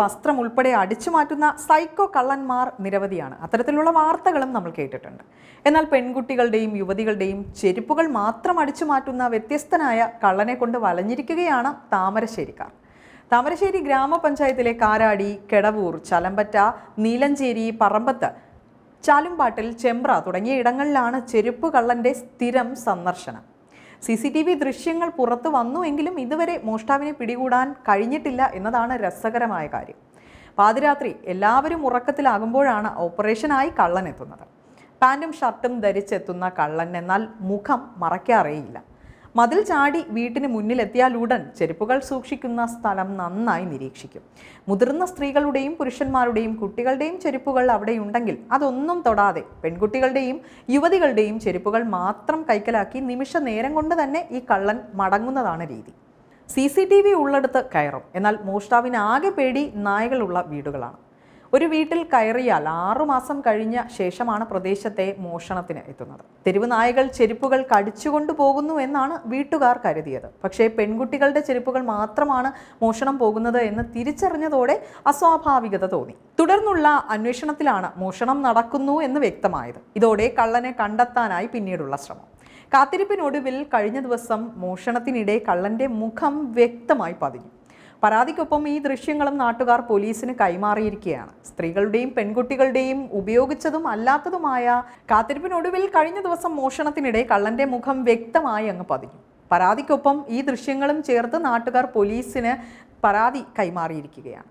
വസ്ത്രം ഉൾപ്പെടെ അടിച്ചു മാറ്റുന്ന സൈക്കോ കള്ളന്മാർ നിരവധിയാണ്. അത്തരത്തിലുള്ള വാർത്തകളും നമ്മൾ കേട്ടിട്ടുണ്ട്. എന്നാൽ പെൺകുട്ടികളുടെയും യുവതികളുടെയും ചെരുപ്പുകൾ മാത്രം അടിച്ചു മാറ്റുന്ന വ്യത്യസ്തനായ കള്ളനെ കൊണ്ട് വലഞ്ഞിരിക്കുകയാണ് താമരശ്ശേരിക്കാർ. താമരശ്ശേരി ഗ്രാമപഞ്ചായത്തിലെ കാരാടി കെടവൂർ ചലമ്പറ്റ നീലഞ്ചേരി പറമ്പത്ത് ചാലുംപാട്ടിൽ ചെമ്പ്ര തുടങ്ങിയ ഇടങ്ങളിലാണ് ചെരുപ്പ് കള്ളന്റെ സ്ഥിരം സന്ദർശനം. സി സി ടി വി ദൃശ്യങ്ങൾ പുറത്തു വന്നുവെങ്കിലും ഇതുവരെ മോഷ്ടാവിനെ പിടികൂടാൻ കഴിഞ്ഞിട്ടില്ല എന്നതാണ് രസകരമായ കാര്യം. പാതിരാത്രി എല്ലാവരും ഉറക്കത്തിലാകുമ്പോഴാണ് ഓപ്പറേഷനായി കള്ളൻ എത്തുന്നത്. പാന്റും ഷർട്ടും ധരിച്ചെത്തുന്ന കള്ളൻ എന്നാൽ മുഖം മറയ്ക്കാറേയില്ല. മതിൽ ചാടി വീട്ടിന് മുന്നിലെത്തിയാലുടൻ ചെരുപ്പുകൾ സൂക്ഷിക്കുന്ന സ്ഥലം നന്നായി നിരീക്ഷിക്കും. മുതിർന്ന സ്ത്രീകളുടെയും പുരുഷന്മാരുടെയും കുട്ടികളുടെയും ചെരുപ്പുകൾ അവിടെയുണ്ടെങ്കിൽ അതൊന്നും തൊടാതെ പെൺകുട്ടികളുടെയും യുവതികളുടെയും ചെരുപ്പുകൾ മാത്രം കൈക്കലാക്കി നിമിഷ നേരം കൊണ്ട് തന്നെ ഈ കള്ളൻ മടങ്ങുന്നതാണ് രീതി. സി സി ടി വി ഉള്ളിടത്ത് കയറും. എന്നാൽ മോഷ്ടാവിന് ആകെ പേടി നായകളുള്ള വീടുകളാണ്. ഒരു വീട്ടിൽ കയറിയാൽ ആറുമാസം കഴിഞ്ഞ ശേഷമാണ് പ്രദേശത്തെ മോഷണത്തിന് എത്തുന്നത്. തെരുവുനായകൾ ചെരുപ്പുകൾ കടിച്ചുകൊണ്ടു പോകുന്നു എന്നാണ് വീട്ടുകാർ കരുതിയത്. പക്ഷേ പെൺകുട്ടികളുടെ ചെരുപ്പുകൾ മാത്രമാണ് മോഷണം പോകുന്നത് എന്ന് തിരിച്ചറിഞ്ഞതോടെ അസ്വാഭാവികത തോന്നി. തുടർന്നുള്ള അന്വേഷണത്തിലാണ് മോഷണം നടക്കുന്നു എന്ന് വ്യക്തമായത്. ഇതോടെ കള്ളനെ കണ്ടെത്താനായി പിന്നീടുള്ള ശ്രമം. കാത്തിരിപ്പിനൊടുവിൽ കഴിഞ്ഞ ദിവസം മോഷണത്തിനിടെ കള്ളന്റെ മുഖം വ്യക്തമായി പതിഞ്ഞു. പരാതിക്കൊപ്പം ഈ ദൃശ്യങ്ങളും നാട്ടുകാർ പോലീസിന് കൈമാറിയിരിക്കുകയാണ്. സ്ത്രീകളുടെയും പെൺകുട്ടികളുടെയും ഉപയോഗിച്ചതും അല്ലാത്തതുമായ കാത്തിരിപ്പിനൊടുവിൽ കഴിഞ്ഞ ദിവസം മോഷണത്തിനിടെ കള്ളന്റെ മുഖം വ്യക്തമായി അങ്ങ് പതിഞ്ഞു. പരാതിക്കൊപ്പം ഈ ദൃശ്യങ്ങളും ചേർത്ത് നാട്ടുകാർ പോലീസിന് പരാതി കൈമാറിയിരിക്കുകയാണ്.